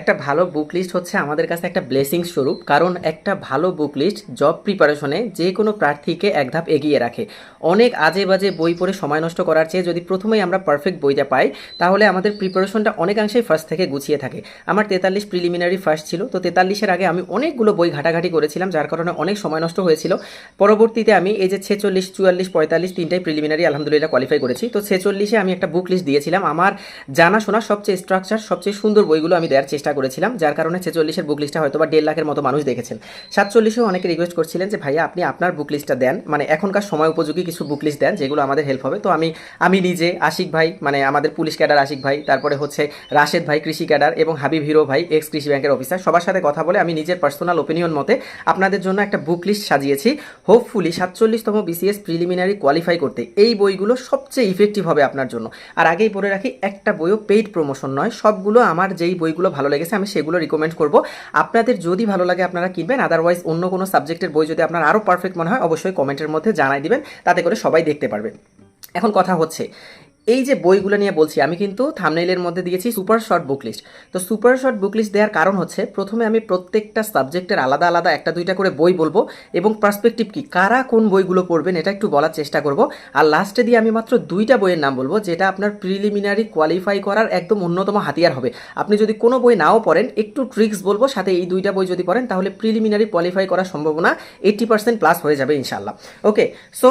একটা ভালো বুক লিস্ট হচ্ছে আমাদের কাছে একটা ব্লেসিং স্বরূপ, কারণ একটা ভালো বুক লিস্ট জব প্রিপারেশনে যে কোনো প্রার্থীকে এক ধাপ এগিয়ে রাখে। অনেক আজে বাজে বই পড়ে সময় নষ্ট করার চেয়ে যদি প্রথমেই আমরা পারফেক্ট বইটা পাই, তাহলে আমাদের প্রিপারেশনটা অনেকাংশেই ফার্স্ট থেকে গুছিয়ে থাকে। আমার তেতাল্লিশ প্রিলিমিনারি ফার্স্ট ছিল, তো তেতাল্লিশের আগে আমি অনেকগুলো বই ঘাটাঘাটি করেছিলাম, যার কারণে অনেক সময় নষ্ট হয়েছিল। পরবর্তীতে আমি এই যে ছেচল্লিশ, চুয়াল্লিশ, পঁয়তাল্লিশ তিনটাই প্রিলিমিনারি আলহামদুলিল্লাহ কোয়ালিফাই করেছি। তো ছেচল্লিশে আমি একটা বুক লিস্ট দিয়েছিলাম। আমার জানাশোনা সবচেয়ে স্ট্রাকচার সবচেয়ে সুন্দর বইগুলো আমি দেওয়ার চেষ্টা করেছিলাম, যার কারণে ছেচল্লিশের বুক লিস্টটা হয়তো বা দেড় লাখের মতো মানুষ দেখেছেন। সাতচল্লিশেও অনেকে রিকোয়েস্ট করছিলেন যে, ভাইয়া, আপনি আপনার বুক লিস্টটা দেন। মানে এখনকার সময় উপযোগী কিছু বুক লিস্ট দেন, যেগুলো আমাদের হেল্প হবে। তো আমি আমি নিজে, আশিক ভাই মানে আমাদের পুলিশ ক্যাডার আশিক ভাই, তারপরে হচ্ছে রাশেদ ভাই, কৃষি ক্যাডার এবং হাবিব হিরো ভাই এক্স কৃষি ব্যাংকের অফিসার সবার সাথে কথা বলে আমি নিজের পার্সোনাল ওপিনিয়ন মতে আপনাদের জন্য একটা বুক লিস্ট সাজিয়েছি। হোপফুলি সাতচল্লিশতম বিসিএস প্রিলিমিনারি কোয়ালিফাই করতে এই বইগুলো সবচেয়ে ইফেক্টিভ হবে আপনার জন্য। আর আগেই বলে রাখি, একটা বইও পেইড প্রমোশন নয়, সবগুলো আমার যেই বইগুলো ভালো লেগেছে, আমি সেগুলো রিকমেন্ড করব। আপনাদের যদি ভালো লাগে আপনারা কিনবেন আদারওয়াইজ অন্য কোনো সাবজেক্টের বই যদি আপনার আরও পারফেক্ট মনে হয়, অবশ্যই কমেন্টের মধ্যে জানাই দিবেন, তাতে করে সবাই দেখতে পারবে। এখন কথা হচ্ছে এই যে বইগুলো নিয়ে বলছি, আমি কিন্তু থামনেইলের মধ্যে দিয়েছি সুপার শর্ট বুক লিস্ট তো সুপার শর্ট বুক লিস্ট দেওয়ার কারণ হচ্ছে, প্রথমে আমি প্রত্যেকটা সাবজেক্টের আলাদা আলাদা একটা দুইটা করে বই বলব এবং পার্সপেক্টিভ কি, কারা কোন বইগুলো পড়বেন এটা একটু বলার চেষ্টা করব। আর লাস্টে দিয়ে আমি মাত্র দুইটা বইয়ের নাম বলব, যেটা আপনার প্রিলিমিনারি কোয়ালিফাই করার একদম অন্যতম হাতিয়ার হবে। আপনি যদি কোনো বই নাও পড়েন, একটু ট্রিক্স বলব, সাথে এই দুইটা বই যদি পড়েন, তাহলে প্রিলিমিনারি কোয়ালিফাই করার সম্ভাবনা এইট্টি পার্সেন্ট প্লাস হয়ে যাবে ইনশাল্লাহ ওকে সো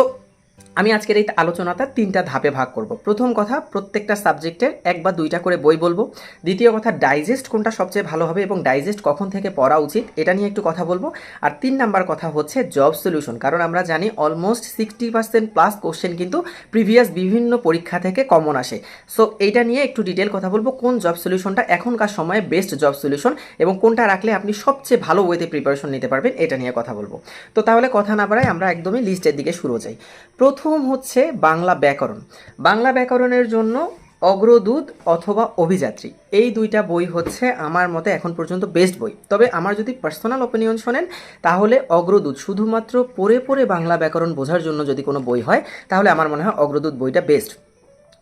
আমি আজকের এই আলোচনাটা তিনটা ধাপে ভাগ করব। প্রথম কথা, প্রত্যেকটা সাবজেক্টের এক বা দুইটা করে বই বলব। দ্বিতীয় কথা ডাইজেস্ট কোনটা সবচেয়ে ভালো হবে এবং ডাইজেস্ট কখন থেকে পড়া উচিত, এটা নিয়ে একটু কথা বলব। আর তিন নাম্বার কথা হচ্ছে জব সলিউশন কারণ আমরা জানি almost sixty percent plus question কিন্তু প্রিভিয়াস বিভিন্ন পরীক্ষা থেকে কমন আসে। সো এইটা নিয়ে একটু ডিটেল কথা বলব, কোন জব সলিউশনটা এখনকার সময়ে বেস্ট জব সলিউশন এবং কোনটা রাখলে আপনি সবচেয়ে ভালো ওয়েতে প্রিপারেশন নিতে পারবেন, এটা নিয়ে কথা বলব। তো তাহলে কথা না বাড়ায় আমরা একদমই লিস্টের দিকে শুরু যাই। প্রথম হচ্ছে বাংলা ব্যাকরণ। বাংলা ব্যাকরণের জন্য অগ্রদূত অথবা অভিযাত্রী। এই দুইটা বই হচ্ছে আমার মতে এখন পর্যন্ত বেস্ট বই। তবে আমার যদি পার্সোনাল ওপিনিয়ন শোনেন, তাহলে অগ্রদূত, শুধুমাত্র পরে পরে বাংলা ব্যাকরণ বোঝার জন্য যদি কোনো বই হয়, তাহলে আমার মনে হয় অগ্রদূত বইটা বেস্ট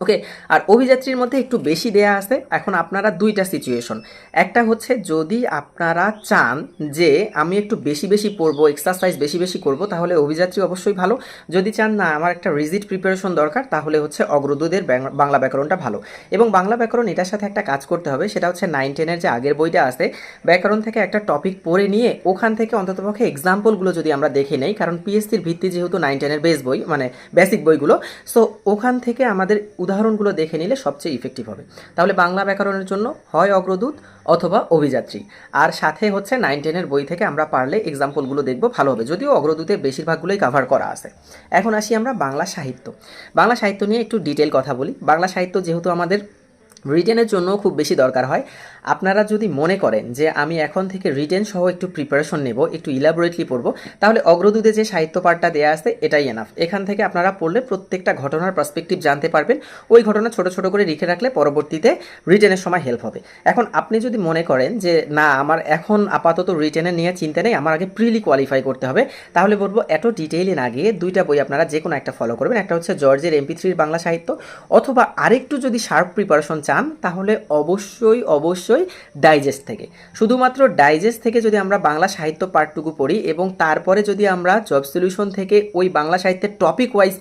ওকে আর অভিযাত্রীর মধ্যে একটু বেশি দেয়া আছে। এখন আপনারা দুইটা সিচুয়েশন একটা হচ্ছে যদি আপনারা চান যে আমি একটু বেশি বেশি পড়ব এক্সারসাইজ বেশি বেশি করব, তাহলে অভিযাত্রী অবশ্যই ভালো। যদি চান না, আমার একটা রিজিট প্রিপারেশন দরকার, তাহলে হচ্ছে অগ্রদূতের বাংলা ব্যাকরণটা ভালো। এবং বাংলা ব্যাকরণ এটার সাথে একটা কাজ করতে হবে, সেটা হচ্ছে নাইন টেনের যে আগের বইটা আছে, ব্যাকরণ থেকে একটা টপিক পড়ে নিয়ে ওখান থেকে অন্ততপক্ষে এক্সাম্পলগুলো যদি আমরা দেখে নেই, কারণ পিএসসির ভিত্তি যেহেতু নাইন টেনের বেস বই মানে বেসিক বইগুলো সো ওখান থেকে আমাদের উদাহরণগুলো দেখে নিলে সবচেয়ে ইফেক্টিভ হবে। তাহলে বাংলা ব্যাকরণের জন্য হয় অগ্রদূত অথবা অভিযাত্রী। আর সাথে হচ্ছে নাইন টেনের বই থেকে আমরা পারলে এক্সাম্পলগুলো দেখব, ভালো হবে। যদিও অগ্রদূতের বেশিরভাগগুলোই কাভার করা আছে। এখন আসি আমরা বাংলা সাহিত্য। বাংলা সাহিত্য নিয়ে একটু ডিটেল কথা বলি। বাংলা সাহিত্য যেহেতু আমাদের রিটেনের জন্য খুব বেশি দরকার হয়। আপনারা যদি মনে করেন যে আমি এখন থেকে রিটেন সহ একটু প্রিপারেশন নেব, একটু ইলাবোরেটলি পড়ব, তাহলে অগ্রদূতে যে সাহিত্য পাঠটা দেওয়া আছে, এটাই এনাফ এখান থেকে আপনারা পড়লে প্রত্যেকটা ঘটনার পার্সপেক্টিভ জানতে পারবেন। ওই ঘটনা ছোট ছোট করে লিখে রাখলে পরবর্তীতে রিটেনের সময় হেল্প হবে। এখন আপনি যদি মনে করেন যে, না, আমার এখন আপাতত রিটেনে নিয়ে চিন্তা নেই, আমার আগে প্রিলি কোয়ালিফাই করতে হবে, তাহলে বলব এত ডিটেইলে না গিয়ে দুইটা বই আপনারা যে কোনো একটা ফলো করবেন। একটা হচ্ছে জর্জের এমপি থ্রির বাংলা সাহিত্য, অথবা আরেকটু যদি শার্প প্রিপারেশন চান, তাহলে অবশ্যই অবশ্যই ডাইজেস্ট থেকে। শুধুমাত্র ডাইজেস্ট থেকে যদি আমরা বাংলা সাহিত্য পার্টটুকু পড়ি এবং তারপরে যদি আমরা জব সলিউশন থেকে ওই বাংলা সাহিত্যের টপিক ওয়াইজ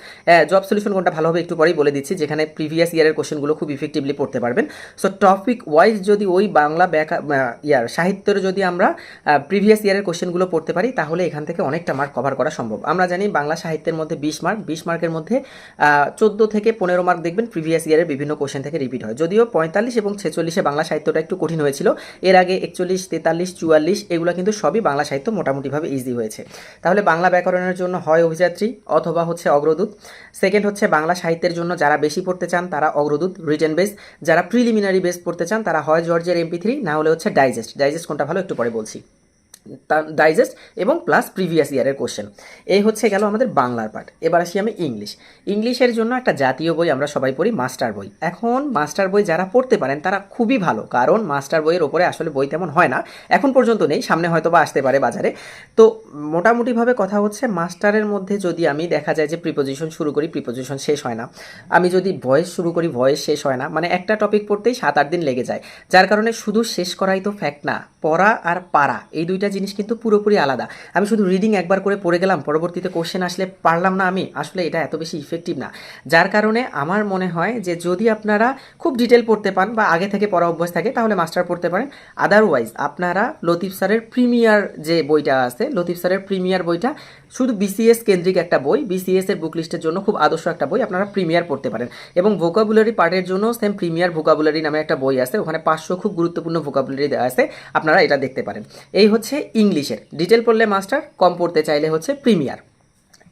জব সলিউশন কোনটা ভালো হবে একটু পরেই বলে দিচ্ছি, যেখানে প্রিভিয়াস ইয়ারের কোশ্চেনগুলো খুব ইফেক্টিভলি পড়তে পারবেন। সো টপিক ওয়াইজ যদি ওই বাংলা ব্যাকা ইয়ার সাহিত্যের যদি আমরা প্রিভিয়াস ইয়ারের কোশ্চেনগুলো পড়তে পারি, তাহলে এখান থেকে অনেকটা মার্ক কভার করা সম্ভব। আমরা জানি বাংলা সাহিত্যের মধ্যে বিশ মার্ক বিশ মার্কের মধ্যে চোদ্দ থেকে পনেরো মার্ক দেখবেন প্রিভিয়াস ইয়ারের বিভিন্ন কোশ্চেন থেকে রিপিট হয়। যদিও পঁয়তাল্লিশ এবং ছেচল্লিশে বাংলা সাহিত্যটা একটু কঠিন হয়েছিল। এর আগে একচল্লিশ, তেতাল্লিশ, চুয়াল্লিশ এগুলো কিন্তু সবই বাংলা সাহিত্য মোটামুটিভাবে ইজি হয়েছে। তাহলে বাংলা ব্যাকরণের জন্য হয় অভিযাত্রী অথবা হচ্ছে অগ্রদূত। সেকেন্ড হচ্ছে বাংলা সাহিত্যের জন্য যারা বেশি পড়তে চান তারা অগ্রদূত রিটেন বেস যারা প্রিলিমিনারি বেস পড়তে চান তারা হয় জর্জের এমপি থ্রি না হলে হচ্ছে ডাইজেস্ট ডাইজেস্ট কোনটা ভালো একটু পরে বলছি। ডাইজেস্ট এবং প্লাস প্রিভিয়াস ইয়ারের কোশ্চেন এই হচ্ছে গেল আমাদের বাংলার পার্ট এবার আসি আমি ইংলিশ ইংলিশের জন্য একটা জাতীয় বই আমরা সবাই পড়ি মাস্টার বই। এখন মাস্টার বই যারা পড়তে পারেন, তারা খুবই ভালো, কারণ মাস্টার বইয়ের ওপরে আসলে বই তেমন হয় না। এখন পর্যন্ত নেই, সামনে হয়তো বা আসতে পারে বাজারে। তো মোটামুটিভাবে কথা হচ্ছে মাস্টারের মধ্যে যদি আমি দেখা যায় যে প্রিপোজিশন শুরু করি প্রিপোজিশন শেষ হয় না। আমি যদি ভয়েস শুরু করি ভয়েস শেষ হয় না। মানে একটা টপিক পড়তেই সাত আট দিন লেগে যায়। যার কারণে শুধু শেষ করাই তো ফ্যাক্ট না, পড়া আর পারা, এই দুইটা জিনিস কিন্তু পুরোপুরি আলাদা। আমি শুধু রিডিং একবার করে পড়ে গেলাম, পরবর্তীতে কোশ্চেন আসলে পারলাম না আমি, আসলে এটা এত বেশি ইফেক্টিভ না। যার কারণে আমার মনে হয় যে যদি আপনারা খুব ডিটেল পড়তে পান বা আগে থেকে পড়া অভ্যাস থাকে, তাহলে মাস্টার পড়তে পারেন। আদারওয়াইজ আপনারা লতিফ স্যারের প্রিমিয়ার যে বইটা আছে, লতিফ স্যারের প্রিমিয়ার বইটা শুধু বিসিএস কেন্দ্রিক একটা বই বিসিএস এর বুক লিস্টের জন্য খুব আদর্শ একটা বই আপনারা প্রিমিয়ার পড়তে পারেন। এবং ভোকাবুলারি পার্টের জন্য সেম প্রিমিয়ার ভোকাবুলারি নামে একটা বই আছে, ওখানে পাঁচশো খুব গুরুত্বপূর্ণ ভোকাবুলারি দেওয়া আছে, আপনারা এটা দেখতে পারেন। এই হচ্ছে ইংলিশের ডিটেল পড়লে মাস্টার কম পড়তে চাইলে হচ্ছে প্রিমিয়ার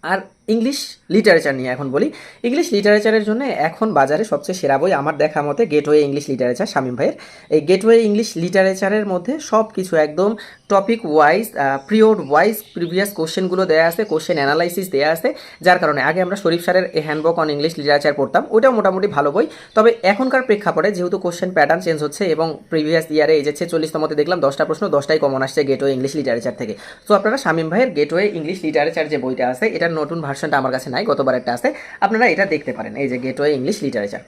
আর ইংলিশ লিটারেচার নিয়ে এখন বলি। ইংলিশ লিটারেচারের জন্য এখন বাজারে সবচেয়ে সেরা বই আমার দেখা মতে গেটওয়ে ইংলিশ লিটারেচার শামীম ভাইয়ের। এই গেটওয়ে ইংলিশ লিটারেচারের মধ্যে সব কিছু একদম topic wise period wise previous কোশ্চেনগুলো দেওয়া আছে কোশ্চেন অ্যানালাইসিস দেওয়া আছে, যার কারণে আগে আমরা শরীফ স্যারের হ্যান্ডবুক অন ইংলিশ লিটারেচার পড়তাম। ওটাও মোটামুটি ভালো বই। তবে এখনকার প্রেক্ষাপটে যেহেতু কোশ্চেন প্যাটার্ন চেঞ্জ হচ্ছে এবং প্রিভিয়াস ইয়ারে এই যে ছেচল্লিশতমতে দেখলাম দশটা প্রশ্ন দশটাই কমন আসছে গেটওয়ে ইংলিশ লিটারেচার থেকে। তো আপনারা শামীম ভাইয়ের গেটওয়ে ইংলিশ লিটারেচার যে বইটা আছে, এটার নতুন ভার্সনটা আমার কাছে নাই, গতবার একটা আছে। আপনারা এটা দেখতে পারেন, এই যে গেটওয়ে ইংলিশ লিটারেচার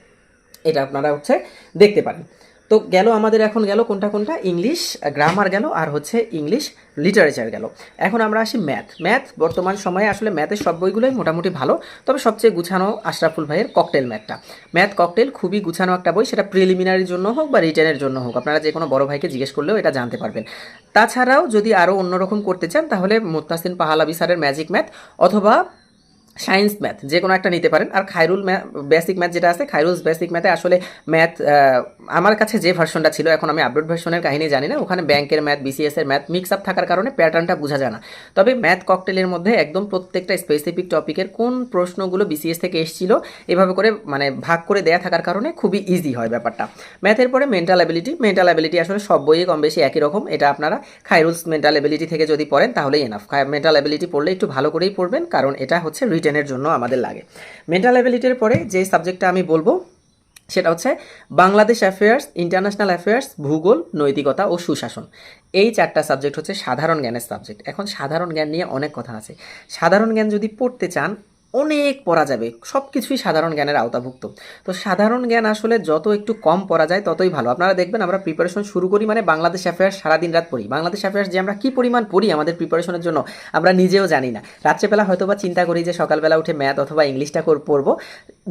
এটা আপনারা হচ্ছে দেখতে পারেন। তো গেল আমাদের এখন গেল কোনটা কোনটা? ইংলিশ গ্রামার গেল আর হচ্ছে ইংলিশ লিটারেচার গেল। এখন আমরা আসি ম্যাথ ম্যাথ বর্তমান সময়ে আসলে ম্যাথের সব বইগুলোই মোটামুটি ভালো, তবে সবচেয়ে গুছানো আশরাফুল ভাইয়ের ককটেল ম্যাথটা ম্যাথ ককটেল খুবই গুছানো একটা বই, সেটা প্রিলিমিনারির জন্য হোক বা রিটার্নের জন্য হোক। আপনারা যে কোনো বড় ভাইকে জিজ্ঞেস করলেও এটা জানতে পারবেন। তাছাড়াও যদি আরও অন্যরকম করতে চান, তাহলে মোত্তাসিন পাহালাবি স্যারের ম্যাজিক ম্যাথ অথবা সায়েন্স ম্যাথ, যে কোনো একটা নিতে পারেন। আর খাইরুল বেসিক ম্যাথ যেটা আছে খাইরুলস বেসিক ম্যাথে আসলে ম্যাথ আমার কাছে যে ভার্সনটা ছিল, এখন আমি আপডেট ভার্সনের কাহিনী জানি না, ওখানে ব্যাংকের ম্যাথ, বিসিএস এর ম্যাথ মিক্স আপ থাকার কারণে প্যাটার্নটা বোঝা যায় না। তবে ম্যাথ ককটেলের মধ্যে একদম প্রত্যেকটা স্পেসিফিক টপিকের কোন প্রশ্নগুলো বিসিএস থেকে এসেছিল, এভাবে করে মানে ভাগ করে দেয়া থাকার কারণে খুবই ইজি হয় ব্যাপারটা। ম্যাথের পরে মেন্টাল অ্যাবিলিটি মেন্টাল অ্যাবিলিটি আসলে সব বইয়ে কম বেশি একই রকম, এটা আপনারা খাইরুলস মেন্টাল অ্যাবিলিটি থেকে যদি পড়েন, তাহলেই এনাফ মেন্টাল অ্যাবিলিটি পড়লে একটু ভালো করেই পড়বেন, কারণ এটা হচ্ছে রিটেনের জন্য আমাদের লাগে। মেন্টাল অ্যাবিলিটির পরে যে সাবজেক্টটা আমি বলব, সেটা হচ্ছে বাংলাদেশ অ্যাফেয়ার্স ইন্টারন্যাশনাল অ্যাফেয়ার্স ভূগোল, নৈতিকতা ও সুশাসন। এই চারটা সাবজেক্ট হচ্ছে সাধারণ জ্ঞানের সাবজেক্ট এখন সাধারণ জ্ঞান নিয়ে অনেক কথা আছে। সাধারণ জ্ঞান যদি পড়তে চান অনেক পড়া যাবে। সব কিছুই সাধারণ জ্ঞানের আওতাভুক্ত। তো সাধারণ জ্ঞান আসলে যত একটু কম পড়া যায়, ততই ভালো। আপনারা দেখবেন, আমরা প্রিপারেশন শুরু করি মানে বাংলাদেশ অ্যাফেয়ার্স সারাদিন রাত পড়ি। বাংলাদেশ অ্যাফেয়ার্স যে আমরা কী পরিমাণ পড়ি আমাদের প্রিপারেশনের জন্য, আমরা নিজেও জানি না। রাত্রেবেলা হয়তো বা চিন্তা করি যে সকালবেলা উঠে ম্যাথ অথবা ইংলিশটা পড়ব।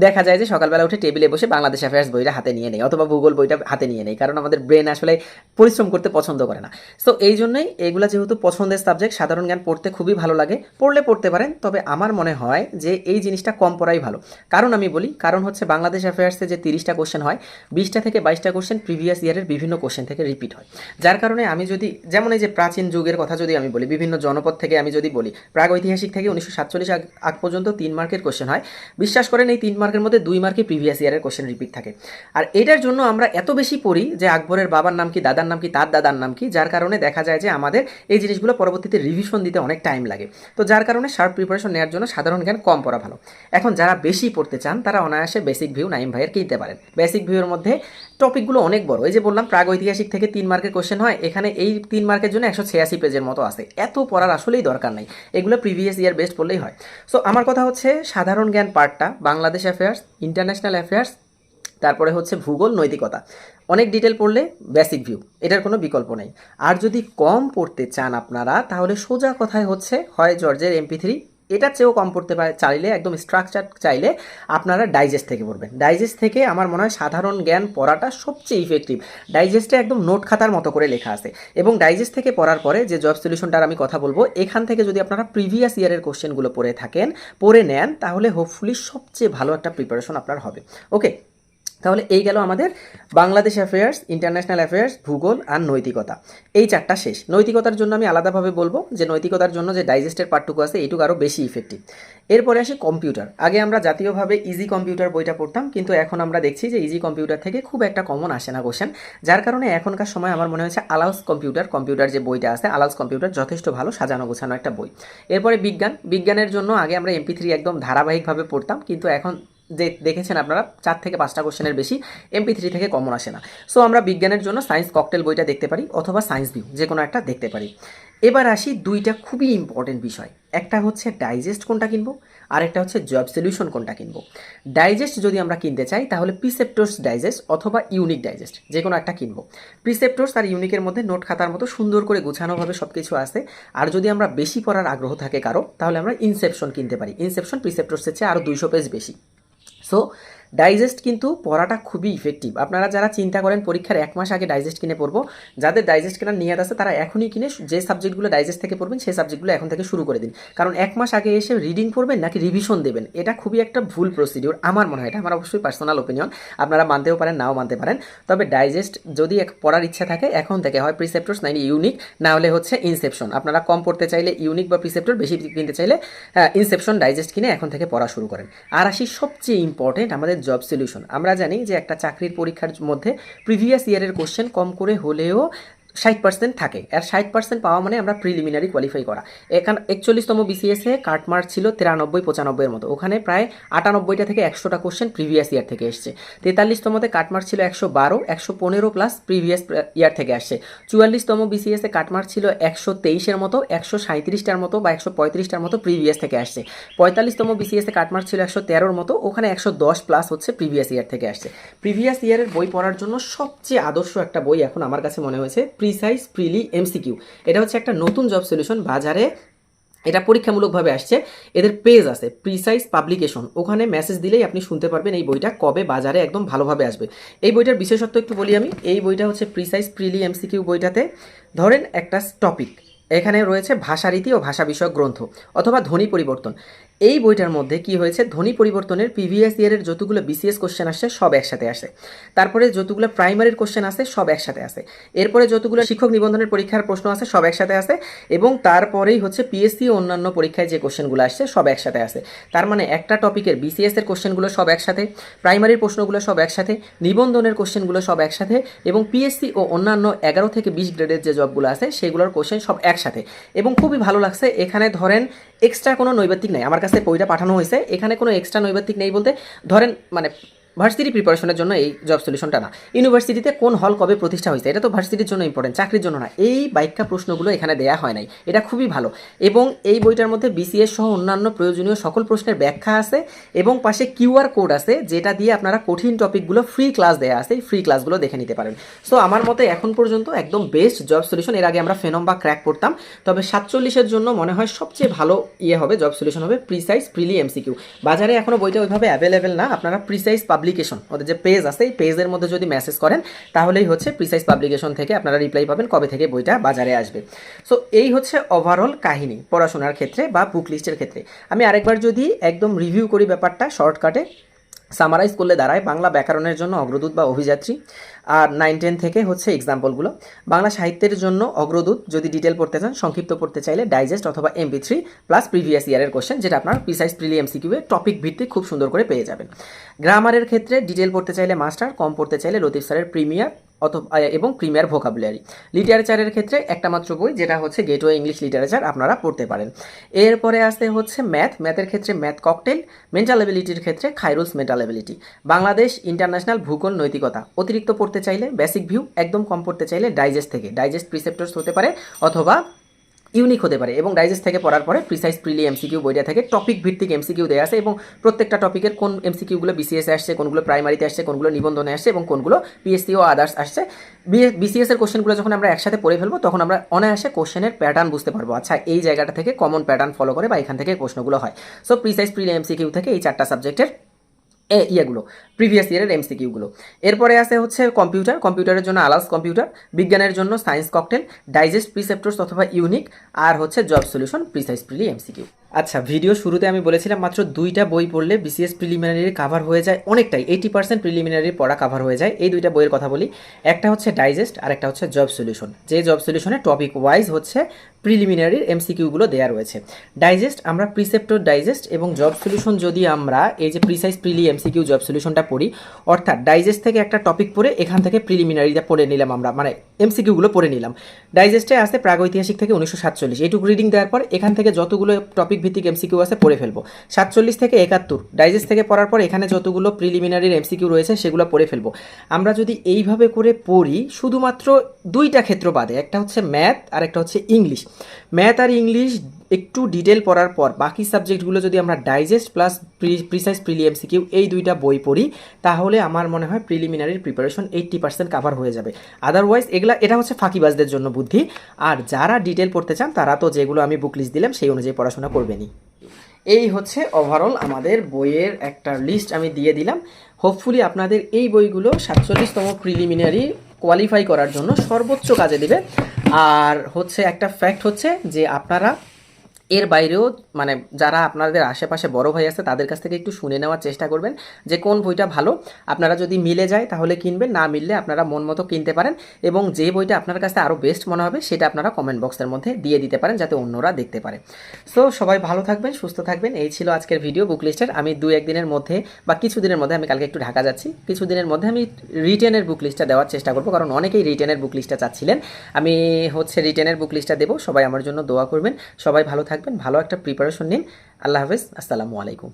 দেখা যায় যে সকালবেলা উঠে টেবিলে বসে বাংলাদেশ অ্যাফেয়ার্স বইটা হাতে নিয়ে নেই অথবা ভূগোল বইটা হাতে নিয়ে নেই, কারণ আমাদের ব্রেন আসলে পরিশ্রম করতে পছন্দ করে না। সো এই জন্যই এগুলো যেহেতু পছন্দের সাবজেক্ট সাধারণ জ্ঞান পড়তে খুবই ভালো লাগে। পড়লে পড়তে পারেন, তবে আমার মনে হয় যে এই জিনিসটা কম পড়াই ভালো। কারণ আমি বলি, কারণ হচ্ছে বাংলাদেশ অ্যাফেয়ার্সে যে তিরিশটা কোশ্চেন হয়, বিশটা থেকে বাইশটা কোশ্চেন প্রিভিয়াস ইয়ারের বিভিন্ন কোশ্চেন থেকে রিপিট হয়। যার কারণে আমি যদি, যেমন এই যে প্রাচীন যুগের কথা যদি আমি বলি, বিভিন্ন জনপদ থেকে আমি যদি বলি প্রাগ ঐতিহাসিক থেকে উনিশশো সাতচল্লিশ আগ পর্যন্ত তিন মার্কের কোশ্চেন হয়। বিশ্বাস করেন এই তিন মার্কের মধ্যে দুই মার্কে প্রিভিয়াস ইয়ারের কোশ্চেন রিপিট থাকে। আর এটার জন্য আমরা এত বেশি পড়ি যে আকবরের বাবার নাম কি, দাদার নাম কি, তার দাদার নাম কি, যার কারণে দেখা যায় যে আমাদের এই জিনিসগুলো পরবর্তীতে রিভিশন দিতে অনেক টাইম লাগে। তো যার কারণে শার্প প্রিপারেশন নেওয়ার জন্য সাধারণ জ্ঞান কম। পড়া ভালো। এখন যারা বেশি পড়তে চান, তারা অনায়াসে বেসিক ভিউ নাইম ভাইয়ের কিনতে পারেন। বেসিক ভিউর মধ্যে টপিকগুলো অনেক বড়। এই যে বললাম, প্রাগ ঐতিহাসিক থেকে তিন মার্কের কোশ্চেন হয়, এখানে এই তিন মার্কের জন্য একশো ছিয়াশি পেজের মতো আছে। এত পড়ার আসলেই দরকার নেই। এগুলো প্রিভিয়াস ইয়ার বেস্ট পড়লেই হয়। সো আমার কথা হচ্ছে সাধারণ জ্ঞান পার্টটা বাংলাদেশ অ্যাফেয়ার্স ইন্টারন্যাশনাল অ্যাফেয়ার্স তারপরে হচ্ছে ভূগোল, নৈতিকতা। অনেক ডিটেল পড়লে বেসিক ভিউ এটার কোনো বিকল্প নেই। আর যদি কম পড়তে চান আপনারা, তাহলে সোজা কথায় হচ্ছে হয় জর্জের এমপি থ্রি এটার চেয়েও কম পড়তে পারে, চাইলে, একদম স্ট্রাকচার চাইলে আপনারা ডাইজেস্ট থেকে পড়বেন। ডাইজেস্ট থেকে আমার মনে হয় সাধারণ জ্ঞান পড়াটা সবচেয়ে ইফেক্টিভ ডাইজেস্টে একদম নোট খাতার মতো করে লেখা আছে। এবং ডাইজেস্ট থেকে পড়ার পরে যে জব সলিউশনটার আমি কথা বলব, এখান থেকে যদি আপনারা প্রিভিয়াস ইয়ারের কোশ্চেনগুলো পড়ে থাকেন, পড়ে নেন, তাহলে হোপফুলি সবচেয়ে ভালো একটা প্রিপারেশন আপনার হবে। ওকে তাহলে এই গেল আমাদের বাংলাদেশ অ্যাফেয়ার্স ইন্টারন্যাশনাল অ্যাফেয়ার্স ভূগোল আর নৈতিকতা। এই চারটা শেষ। নৈতিকতার জন্য আমি আলাদাভাবে বলব যে নৈতিকতার জন্য যে ডাইজেস্টের পার্টটুকু আছে, এইটুকু আরও বেশি ইফেক্টিভ এরপরে আসি কম্পিউটার আগে আমরা জাতীয়ভাবে ইজি কম্পিউটার বইটা পড়তাম, কিন্তু এখন আমরা দেখছি যে ইজি কম্পিউটার থেকে খুব একটা কমন আসে না কোশ্চেন যার কারণে এখনকার সময় আমার মনে হচ্ছে আলাউস কম্পিউটার কম্পিউটার যে বইটা আছে, আলাউস কম্পিউটার যথেষ্ট ভালো সাজানো গোছানো একটা বই। এরপরে বিজ্ঞান। বিজ্ঞানের জন্য আগে আমরা এমপি থ্রি একদম ধারাবাহিকভাবে পড়তাম, কিন্তু এখন যে দেখেছেন আপনারা, চার থেকে পাঁচটা কোশ্চেনের বেশি এমপি থ্রি থেকে কমন আসে না। সো আমরা বিজ্ঞানের জন্য সায়েন্স ককটেল বইটা দেখতে পারি, অথবা সায়েন্স ভিউ যে কোনো একটা দেখতে পারি। এবার আসি দুইটা খুবই ইম্পর্টেন্ট বিষয়। একটা হচ্ছে ডাইজেস্ট কোনটা কিনবো, আর একটা হচ্ছে জব সলিউশন কোনটা কিনবো। ডাইজেস্ট যদি আমরা কিনতে চাই, তাহলে প্রিসেপ্টোর্স ডাইজেস্ট অথবা ইউনিক ডাইজেস্ট যে কোনো একটা কিনবো। প্রিসেপ্টোর্স আর ইউনিকের মধ্যে নোট খাতার মতো সুন্দর করে গোছানোভাবে সব কিছু আসে আর যদি আমরা বেশি পড়ার আগ্রহ থাকে কারও, তাহলে আমরা ইনসেপশন কিনতে পারি। ইনসেপশন প্রিসেপ্টোর্সের চেয়ে আরও দুইশো পেজ বেশি। সো ডাইজেস্ট কিন্তু পড়াটা খুবই ইফেক্টিভ আপনারা যারা চিন্তা করেন পরীক্ষার এক মাস আগে ডাইজেস্ট কিনে পড়ব, যাদের ডাইজেস্ট কেনার নিয়াদ আছে তারা এখনই কিনে যে সাবজেক্টগুলো ডাইজেস্ট থেকে পড়বেন সেই সাবজেক্টগুলো এখন থেকে শুরু করে দিন। কারণ এক মাস আগে এসে রিডিং পড়বেন নাকি রিভিশন দেবেন, এটা খুবই একটা ভুল প্রসিডিওর আমার মনে হয়। এটা আমার অবশ্যই পার্সোনাল ওপিনিয়ন আপনারা মানতেও পারেন, নাও মানতে পারেন। তবে ডাইজেস্ট যদি এক পড়ার ইচ্ছা থাকে, এখন থেকে হয় প্রিসেপ্টরস নাইলে ইউনিক না হলে হচ্ছে ইনসেপশন আপনারা কম পড়তে চাইলে ইউনিক বা প্রিসেপ্টর বেশি কিনতে চাইলে ইনসেপশন ডাইজেস্ট কিনে এখন থেকে পড়া শুরু করেন। আর আসি সবচেয়ে ইম্পর্টেন্ট আমাদের জব সলিউশন আমরা জানি যে একটা চাকরির পরীক্ষার মধ্যে প্রিভিয়াস ইয়ারের কোশ্চেন কম করে হলেও ষাট পার্সেন্ট থাকে। আর ষাট পার্সেন্ট পাওয়া মানে আমরা প্রিলিমিনারি কোয়ালিফাই করা। এখানে একচল্লিশতম বিসিএসে কাটমার্ক ছিল তিরানব্বই পঁচানব্বইয়ের মতো। ওখানে প্রায় আটানব্বইটা থেকে একশোটা কোশ্চেন প্রিভিয়াস ইয়ার থেকে এসছে। তেতাল্লিশতমতে কাটমার্ক ছিল একশো বারো, একশো পনেরো প্লাস প্রিভিয়াস ইয়ার থেকে আসছে। চুয়াল্লিশতম বিসিএসে কাটমার্ক ছিল একশো তেইশের মতো, একশো সাঁত্রিশটার মতো বা একশো পঁয়ত্রিশটার মতো প্রিভিয়াস থেকে আসছে। পঁয়তাল্লিশতম বিসিএসে কাটমার্ক ছিল একশো তেরোর মতো, ওখানে একশো দশ প্লাস হচ্ছে প্রিভিয়াস ইয়ার থেকে আসছে। প্রিভিয়াস ইয়ারের বই পড়ার জন্য সবচেয়ে আদর্শ একটা বই এখন আমার কাছে মনে হয়েছে প্রিসাইজ প্রিলি এমসিকিউ এটা হচ্ছে একটা নতুন জব সলিউশন বাজারে। এটা পরীক্ষামূলকভাবে আসছে। এদের পেজ আছে প্রিসাইজ পাবলিকেশন ওখানে মেসেজ দিলেই আপনি শুনতে পারবেন এই বইটা কবে বাজারে একদম ভালোভাবে আসবে। এই বইটার বিশেষত্ব একটু বলি আমি। এই বইটা হচ্ছে প্রিসাইজ প্রিলি এমসিকিউ বইটাতে। ধরেন একটা টপিক এখানে রয়েছে ভাষারীতি ও ভাষা বিষয়ক গ্রন্থ অথবা ধ্বনি পরিবর্তন। এই বইটার মধ্যে কি হয়েছে? ধ্বনি পরিবর্তনের প্রিভিয়াস ইয়ারের যতগুলো বিসিএস কোশ্চেন আসছে, সব একসাথে আসে। তারপরে যতগুলো প্রাইমারির কোশ্চেন আসে, সব একসাথে আসে। এরপরে যতগুলো শিক্ষক নিবন্ধনের পরীক্ষার প্রশ্ন আসে, সব একসাথে আসে। এবং তারপরেই হচ্ছে পিএসসি ও অন্যান্য পরীক্ষায় যে কোশ্চেনগুলো আসছে, সব একসাথে আসে। তার মানে একটা টপিকের বিসিএস এর কোশ্চেনগুলো সব একসাথে প্রাইমারির প্রশ্নগুলো সব একসাথে, নিবন্ধনের কোশ্চেনগুলো সব একসাথে এবং পিএসসি ও অন্যান্য এগারো থেকে বিশ গ্রেডের যে জবগুলো আছে, সেগুলোর কোশ্চেন সব একসাথে। এবং খুবই ভালো লাগছে, এখানে ধরেন এক্সট্রা কোনো নৈবাত্তিক নেই। আমার কাছে বইটা পাঠানো হয়েছে। এখানে কোনো এক্সট্রা নৈবাত্তিক নেই বলতে। ধরেন মানে ভার্সিটি প্রিপারেশনের জন্য এই জব সলিউশনটা না। ইউনিভার্সিটিতে কোন হল কবে প্রতিষ্ঠা হয়েছে, এটা তো ভার্সিটির জন্য ইম্পর্টেন্ট চাকরির জন্য না। এই বাইকা প্রশ্নগুলো এখানে দেয়া হয় নাই, এটা খুবই ভালো। এবং এই বইটার মধ্যে বিসিএস সহ অন্যান্য প্রয়োজনীয় সকল প্রশ্নের ব্যাখ্যা আছে, এবং পাশে কিউআর কোড আছে, যেটা দিয়ে আপনারা কঠিন টপিকগুলো ফ্রি ক্লাস দেওয়া আছে ফ্রি ক্লাসগুলো দেখে নিতে পারেন। সো আমার মতে এখন পর্যন্ত একদম বেস্ট জব সলিউশন এর আগে আমরা ফেনম বা ক্র্যাক করতাম তবে সাতচল্লিশের জন্য মনে হয় সবচেয়ে ভালো ইয়ে হবে জব সলিউশন হবে প্রিসাইজ প্রিলি এমসিকিউ বাজারে এখনও বইটা ওইভাবে অ্যাভেলেবেল না, আপনারা প্রিসাইজ পাবলিকেশন ওদের যে পেজ আছে, এই পেজের মধ্যে যদি মেসেজ করেন, তাহলেই হচ্ছে প্রিসাইজ পাবলিকেশন থেকে আপনারা রিপ্লাই পাবেন কবে থেকে বইটা বাজারে আসবে। সো এই হচ্ছে ওভারঅল কাহিনী পড়াশোনার ক্ষেত্রে বা বুক লিস্টের ক্ষেত্রে। আমি আরেকবার যদি একদম রিভিউ করি ব্যাপারটা শর্টকাটে সামারাইজ করলে দাঁড়ায় বাংলা ব্যাকরণের জন্য অগ্রদূত বা অভিযাত্রী। আর নাইন টেন থেকে হচ্ছে এক্সাম্পলগুলো বাংলা সাহিত্যের জন্য অগ্রদূত যদি ডিটেল পড়তে চান, সংক্ষিপ্ত পড়তে চাইলে ডাইজেস্ট অথবা এমপি থ্রি প্লাস প্রিভিয়াস ইয়ারের কোশ্চেন যেটা আপনার প্রিসাইজ প্রিলি এমসিকিউয়ে টপিক ভিত্তিক খুব সুন্দর করে পেয়ে যাবেন। গ্রামারের ক্ষেত্রে ডিটেল পড়তে চাইলে মাস্টার কম পড়তে চাইলে লতিফ স্যারের প্রিমিয়ার অথবা এবং প্রিমিয়ার ভোকাবুলারি। লিটারেচারের ক্ষেত্রে একটা মাত্র বই, যেটা হচ্ছে গেটওয়ে ইংলিশ লিটারেচার আপনারা পড়তে পারেন। এরপরে আসতে হচ্ছে ম্যাথ। ম্যাথের ক্ষেত্রে ম্যাথ ককটেল, মেন্টাল এবিলিটির ক্ষেত্রে Khairul's mental ability. Bangladesh international ভূগোল নৈতিকতা। অতিরিক্ত পড়তে চাইলে বেসিক ভিউ একদম কম পড়তে চাইলে ডাইজেস্ট থেকে। ডাইজেস্ট প্রিসেপ্টর্স হতে পারে, অথবা ইউনিক হতে পারে এবং ডাইজেস্ট থেকে পড়ার পরে প্রিসাইজ প্রিলি এমসিকিউ বইটা থেকে টপিক ভিত্তিক এমসিকিউ দেওয়া আছে এবং প্রত্যেকটা টপিকের কোন এমসিকিউগুলো বিসিএস আসছে, কোনগুলো প্রাইমারিতে আসছে, কোনগুলো নিবন্ধনে আসছে এবং কোনগুলো পিএসসি ও আদার্স আসছে। বিসিএস এর কোশ্চেনগুলো যখন আমরা একসাথে পড়ে ফেলব, তখন আমরা অনায়াসে কোশ্চেনের প্যাটার্ন বুঝতে পারব আচ্ছা এই জায়গাটা থেকে কমন প্যাটার্ন ফলো করে বা এখান থেকে প্রশ্নগুলো হয়। সো প্রিসাইজ প্রিলি এমসিকিউ থেকে এই চারটা সাবজেক্টের ইয়েগুলো প্রিভিয়াস ইয়ারের এমসিকিউগুলো এরপরে আছে হচ্ছে কম্পিউটার কম্পিউটারের জন্য আলাস কম্পিউটার বিজ্ঞানের জন্য সায়েন্স ককটেল ডাইজেস্ট প্রিসেপ্টর্স অথবা ইউনিক আর হচ্ছে job solution precise preli MCQ আচ্ছা ভিডিও শুরুতে আমি বলেছিলাম মাত্র দুইটা বই পড়লে বিসিএস প্রিলিমিনারি কাভার হয়ে যায় অনেকটাই এইটি পার্সেন্ট প্রিলিমিনারি পড়া কাভার হয়ে যায়। এই দুইটা বইয়ের কথা বলি। একটা হচ্ছে ডাইজেস্ট আর একটা হচ্ছে জব সলিউশন যে জব সলিউশনে টপিক ওয়াইজ হচ্ছে প্রিলিমিনারির এমসিকিউগুলো দেওয়া রয়েছে। ডাইজেস্ট আমরা প্রিসেপ্টর ডাইজেস্ট এবং জব সলিউশন যদি আমরা এই যে প্রিসাইজ প্রিলি এমসিকিউ জব সলিউশনটা পড়ি, অর্থাৎ ডাইজেস্ট থেকে একটা টপিক পড়ে এখান থেকে প্রিলিমিনারিটা পড়ে নিলাম আমরা মানে এমসিকিউগুলো পড়ে নিলাম। ডাইজেস্টে আছে প্রাগৈতিহাসিক থেকে উনিশশো সাতচল্লিশ। এইটুকু রিডিং দেওয়ার পর এখান থেকে যতগুলো টপিক ভিত্তিক এমসিকিউ আছে, পড়ে ফেলব। সাতচল্লিশ থেকে একাত্তর ডাইজেস্ট থেকে পড়ার পর এখানে যতগুলো প্রিলিমিনারির এমসিকিউ রয়েছে, সেগুলো পড়ে ফেলব। আমরা যদি এইভাবে করে পড়ি, শুধুমাত্র দুইটা ক্ষেত্র বাদে, একটা হচ্ছে ম্যাথ আর একটা হচ্ছে ইংলিশ ম্যাথ আর ইংলিশ একটু ডিটেল পড়ার পর বাকি সাবজেক্টগুলো যদি আমরা digest plus precise preli MCQ এই দুইটা বই পড়ি, তাহলে আমার মনে হয় প্রিলিমিনারির প্রিপারেশন এইট্টি পার্সেন্ট কাভার হয়ে যাবে। আদারওয়াইজ এগুলা, এটা হচ্ছে ফাঁকিবাজদের জন্য বুদ্ধি। আর যারা ডিটেল পড়তে চান, তারা তো যেগুলো আমি বুক লিস্ট দিলাম, সেই অনুযায়ী পড়াশোনা করবেনই। এই হচ্ছে ওভারঅল আমাদের বইয়ের একটা লিস্ট আমি দিয়ে দিলাম। হোপফুলি আপনাদের এই বইগুলো সাতচল্লিশতম প্রিলিমিনারি কোয়ালিফাই করার জন্য সর্বোচ্চ কাজে দিবে। আর হচ্ছে একটা ফ্যাক্ট হচ্ছে যে আপনারা এর বাইরেও মানে যারা আপনাদের আশেপাশে বড় ভাই আছে, তাদের কাছ থেকে একটু শুনে নেওয়ার চেষ্টা করবেন যে কোন বইটা ভালো। আপনারা যদি মিলে যায় তাহলে কিনবেন, না মিললে আপনারা মন মতো কিনতে পারেন এবং যে বইটা আপনার কাছে আরও বেস্ট মনে হবে সেটা আপনারা কমেন্ট বক্সের মধ্যে দিয়ে দিতে পারেন যাতে অন্যরা দেখতে পারে। সো সবাই ভালো থাকবেন, সুস্থ থাকবেন। এই ছিল আজকের ভিডিও বুক লিস্টের আমি দু একদিনের মধ্যে বা কিছু দিনের মধ্যে আমি কালকে একটু ঢাকা যাচ্ছি। কিছু দিনের মধ্যে আমি রিটেনের বুক লিস্টটা দেওয়ার চেষ্টা করব কারণ অনেকেই রিটেনের বুক লিস্টটা চাচ্ছিলেন। আমি হচ্ছে রিটেনের বুক লিস্টটা দেবো। সবাই আমার জন্য দোয়া করবেন। সবাই ভালো থাকবেন ভালো একটা প্রিপারেশন নিন। আল্লাহ হাফেজ আসসালামু আলাইকুম।